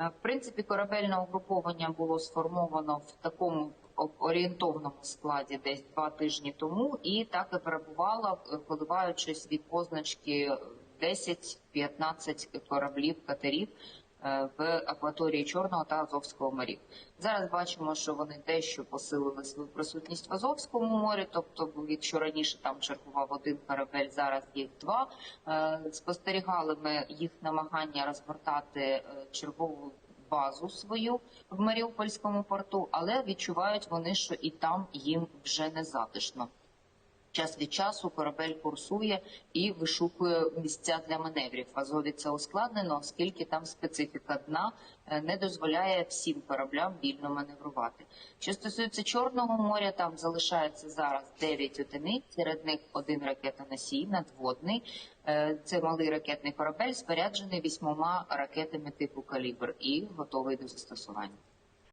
Е, В принципі, корабельне угруповання було сформовано в такому орієнтовному складі десь два тижні тому, і так і перебувало, е, коливаючись від позначки 10-15 кораблів, катерів. е, в акваторії Чорного та Азовського морів. Зараз бачимо, що вони дещо посилили свою присутність в Азовському морі, тобто, якщо раніше там чергував один корабель, зараз їх два. Е, Спостерігали ми їх намагання розгортати е, чергову базу свою в Маріупольському порту, але відчувають вони, що і там їм вже не затишно. Час від часу корабель курсує і вишукує місця для маневрів. Азові це ускладнено, оскільки там специфіка дна е, не дозволяє всім кораблям вільно маневрувати. Що стосується Чорного моря, там залишається зараз 9 одиниць, серед них один ракетоносій надводний. Е, Це малий ракетний корабель, споряджений вісьмома ракетами типу калібр і готовий до застосування.